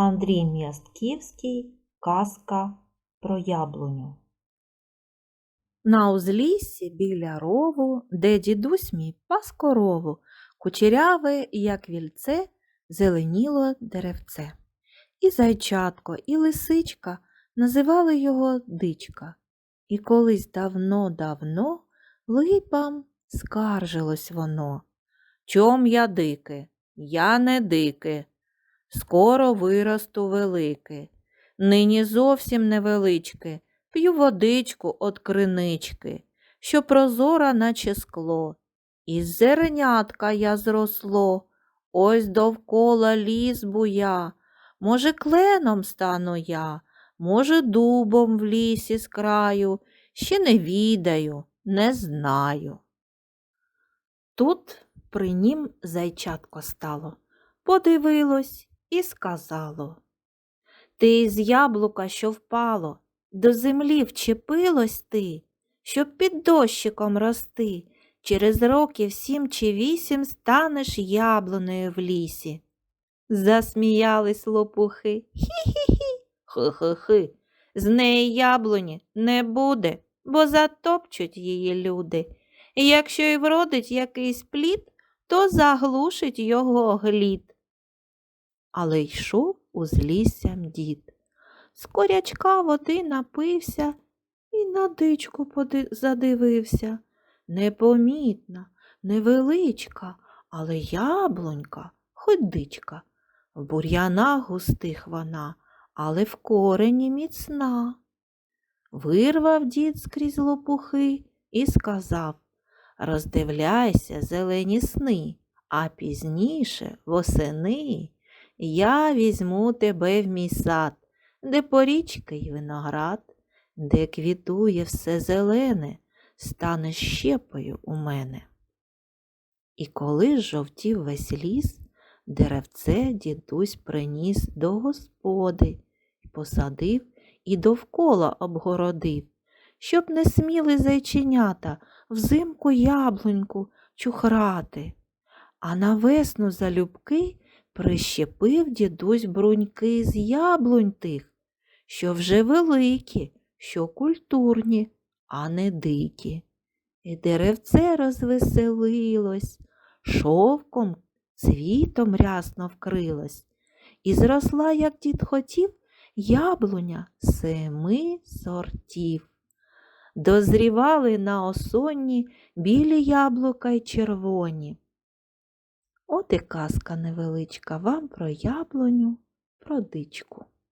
Андрій М'ястківський Казка про яблуню. На узліссі біля рову, де дідусь мій пас корову, кучеряве, як вільце, зеленіло деревце. І зайчатко, і лисичка називали його дичка. І колись давно-давно липам скаржилось воно. Чом я дике? Я не дике. Скоро виросту велике. Нині зовсім невеличке. П'ю водичку от кринички, що прозора, наче скло. Із зернятка я зросло, ось довкола ліс буя. Може, кленом стану я, може, дубом в лісі з краю, ще не відаю, не знаю. Тут при нім зайчатко стало, подивилось і сказало. Ти з яблука, що впало, до землі вчепилось ти, щоб під дощиком рости, через років сім чи вісім станеш яблунею в лісі. Засміялись лопухи. Хі-хі-хі. Хи-хи-хи. З неї яблуні не буде, бо затопчуть її люди. І якщо й вродить якийсь плід, то заглушить його глід. Але йшов узліссям дід. З корячка води напився і на дичку задивився. Непомітна, невеличка, але яблунька, хоч дичка. В бур'янах густих вона, але в корені міцна. Вирвав дід скрізь лопухи і сказав Роздивляйся, зелені сни, а пізніше, восени, я візьму тебе в мій сад, де порічки й виноград, де квітує все зелене, стане щепою у мене. І коли жовтів весь ліс, деревце дідусь приніс до господи і посадив і довкола обгородив, щоб не сміли зайченята взимку яблуньку чухрати. А на весну залюбки прищепив дідусь бруньки з яблунь тих, що вже великі, що культурні, а не дикі. І деревце розвеселилось, шовком, цвітом рясно вкрилось, і зросла, як дід хотів, яблуня семи сортів. Дозрівали на осонні білі яблука й червоні. От і казка невеличка вам про яблуню, про дичку.